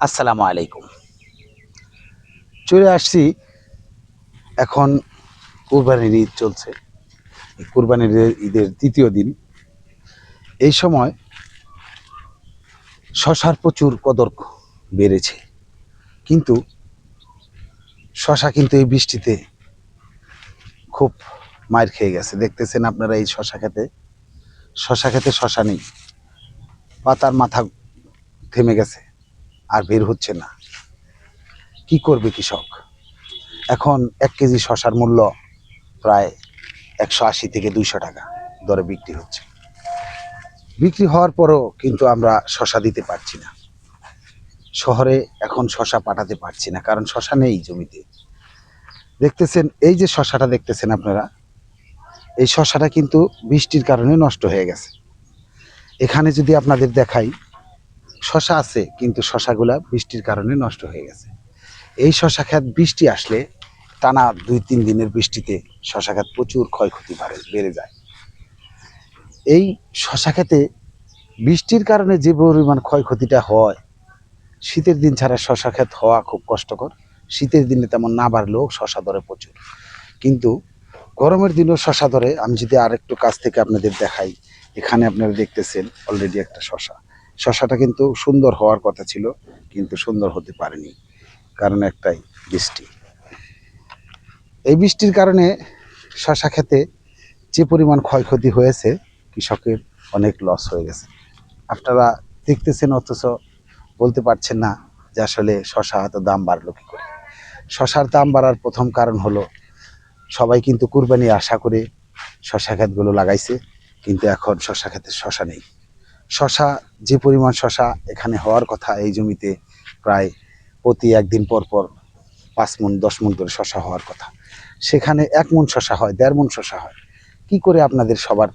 আসসালামু আলাইকুম। চলে আসছি। এখন কুরবানির ঈদ চলছে। কুরবানির ঈদের তৃতীয় দিন। এই সময় শশার প্রচুর কদর বেড়েছে। কিন্তু শশা কিন্তু এই বৃষ্টিতে খুব মায়ের খেয়ে গেছে। দেখতেছেন আপনারা এই শশা খেতে? শশা খেতে শশা নেই। পাতার মাথা থেমে গেছে। আর বের হচ্ছে না। কি করবে কৃষক? এখন এক কেজি শশার মূল্য প্রায় একশো আশি থেকে দুইশো টাকা দরে বিক্রি হচ্ছে। বিক্রি হওয়ার পরও কিন্তু আমরা শশা দিতে পারছি না। শহরে এখন শশা পাঠাতে পারছি না, কারণ শশা নেই জমিতে। দেখতেছেন, এই যে শশাটা দেখতেছেন আপনারা, এই শশাটা কিন্তু বৃষ্টির কারণে নষ্ট হয়ে গেছে। এখানে যদি আপনাদের দেখাই শশা আছে, কিন্তু শশাগুলা বৃষ্টির কারণে নষ্ট হয়ে গেছে। এই শশা খাত বৃষ্টি আসলে টানা দুই তিন দিনের বৃষ্টিতে শশা খাত প্রচুর ক্ষয়ক্ষতি বাড়ে, বেড়ে যায়। এই শশা খেতে বৃষ্টির কারণে যে পরিমাণ ক্ষয়ক্ষতিটা হয়, শীতের দিন ছাড়া শশা ক্ষেত হওয়া খুব কষ্টকর। শীতের দিনে তেমন না বাড়লেও শশা ধরে প্রচুর। কিন্তু গরমের দিনেও শশা ধরে। আমি যদি আরেকটু কাছ থেকে আপনাদের দেখাই, এখানে আপনারা দেখতেছেন অলরেডি একটা শশা। শশাটা কিন্তু সুন্দর হওয়ার কথা ছিল, কিন্তু সুন্দর হতে পারেনি। কারণ একটাই, বৃষ্টি। এই বৃষ্টির কারণে শশা খেতে যে পরিমাণ ক্ষয়ক্ষতি হয়েছে, কৃষকের অনেক লস হয়ে গেছে। আপনারা দেখতেছেন অথচ, বলতে পারছেন না যে আসলে শশা এত দাম বাড়লো কী করে। শশার দাম বাড়ার প্রথম কারণ হলো, সবাই কিন্তু কুরবানি আশা করে শশা ক্ষেতগুলো লাগাইছে, কিন্তু এখন শশা ক্ষেতে শশা নেই। শশা, যে পরিমাণ শশা এখানে হওয়ার কথা এই জমিতে প্রায় প্রতি একদিন পর পর পাঁচ মন দশ মন করে শশা হওয়ার কথা। সেখানে এক মন শশা হয়, দেড় মন শশা হয়। কি করে আপনাদের সবার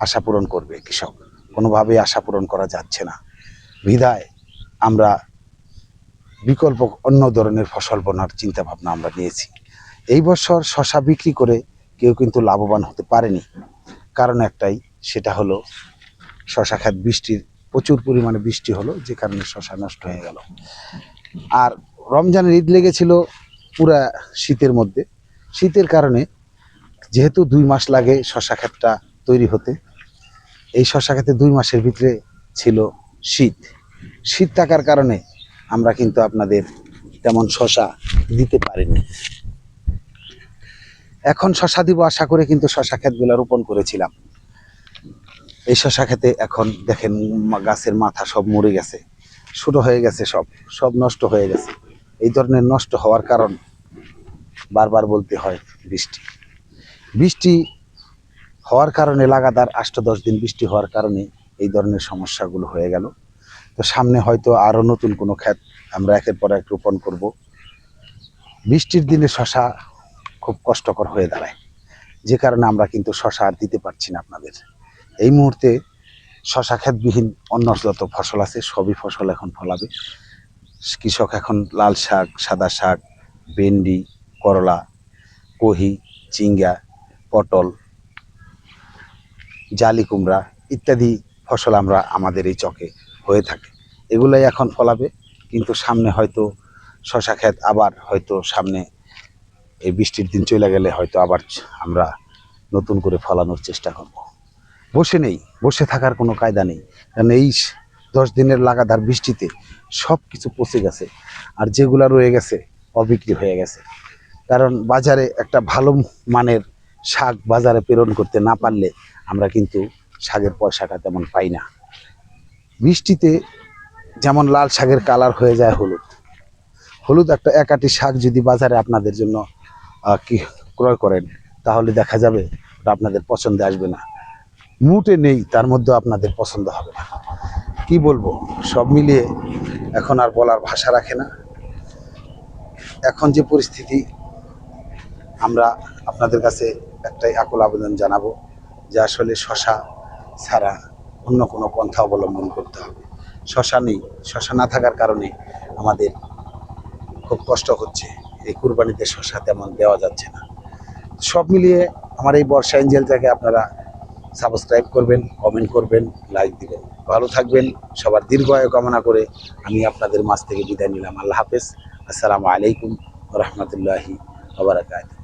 আশা পূরণ করবে কৃষক? কোনোভাবেই আশা পূরণ করা যাচ্ছে না। বিধায় আমরা বিকল্প অন্য ধরনের ফসল বোনার চিন্তা ভাবনা আমরা নিয়েছি। এই বছর শশা বিক্রি করে কেউ কিন্তু লাভবান হতে পারেনি। কারণ একটাই সেটা হলো শশা খাত বৃষ্টির, প্রচুর পরিমাণে বৃষ্টি হলো, যে কারণে শশা নষ্ট হয়ে গেল। আর রমজানের ঈদ লেগেছিল পুরা শীতের মধ্যে। শীতের কারণে যেহেতু দুই মাস লাগে শশা ক্ষেতটা তৈরি হতে, এই শশা ক্ষেতে দুই মাসের ভিতরে ছিল শীত। শীত থাকার কারণে আমরা কিন্তু আপনাদের তেমন শশা দিতে পারিনি। এখন শশা দিব আশা করে কিন্তু শশা ক্ষেতগুলো রোপণ করেছিলাম। এই শশা খেতে এখন দেখেন গাছের মাথা সব মরে গেছে। ছোট হয়ে গেছে সব। সব নষ্ট হয়ে গেছে। এই ধরনের নষ্ট হওয়ার কারণ বারবার বলতে হয় বৃষ্টি। বৃষ্টি হওয়ার কারণে লাগাতার আষ্ট দশ দিন বৃষ্টি হওয়ার কারণে এই ধরনের সমস্যাগুলো হয়ে গেল। তো সামনে হয়তো আরও নতুন কোনো ক্ষেত আমরা একের পর এক রোপণ করব। বৃষ্টির দিনে শশা খুব কষ্টকর হয়ে দাঁড়ায়। যে কারণে আমরা কিন্তু শশা আর দিতে পারছি না আপনাদের। এই মুহূর্তে শশা ক্ষেতবিহীন অন্য যত ফসল আছে, সবই ফসল এখন ফলাবে। কৃষক এখন লাল শাক, সাদা শাক, ভেন্ডি, করলা, কহি চিঙ্গা পটল, জালি কুমড়া ইত্যাদি ফসল আমরা আমাদের এই চকে হয়ে থাকে। এগুলাই এখন ফলাবে, কিন্তু সামনে হয়তো শশা ক্ষেত আবার হয়তো সামনে এই বৃষ্টির দিন চলে গেলে হয়তো আবার আমরা নতুন করে ফলানোর চেষ্টা করব। বসে নেই, বসে থাকার কোনো কায়দা নেই। কারণ এই দশ দিনের লাগাতার বৃষ্টিতে সব কিছু পচে গেছে আর যেগুলা রয়ে গেছে অবিক্রি হয়ে গেছে। কারণ বাজারে একটা ভালো মানের শাক বাজারে প্রেরণ করতে না পারলে আমরা কিন্তু শাকের পয়সাটা তেমন পাই না। বৃষ্টিতে যেমন লাল শাকের কালার হয়ে যায় হলুদ। হলুদ একটা একাটি শাক যদি বাজারে আপনাদের জন্য কি ক্রয় করেন, তাহলে দেখা যাবে আপনাদের পছন্দে আসবে না। মুটে নেই, তার মধ্যে আপনাদের পছন্দ হবে না। কি বলব? সব মিলিয়ে এখন আর বলার ভাষা রাখে না। এখন যে পরিস্থিতি, আমরা আপনাদের কাছে একটাই আকুল আবেদন জানাব যে আসলে শশা ছাড়া অন্য কোনো পন্থা অবলম্বন করতে হবে। শশা নেই, শশা না থাকার কারণে আমাদের খুব কষ্ট হচ্ছে। এই কুরবানিতে শশা তেমন দেওয়া যাচ্ছে না। সব মিলিয়ে আমার এই বর্ষা এঞ্জেলটাকে আপনারা সাবস্ক্রাইব করবেন কমেন্ট করবেন লাইক দিবেন। ভালো থাকবেন, সবার দীর্ঘায়ু কামনা করে আমি আপনাদের মাছ থেকে বিদায় নিলাম। আল্লাহ হাফেজ। আসসালামু আলাইকুম রহমতুল্লাহি আবরাকাত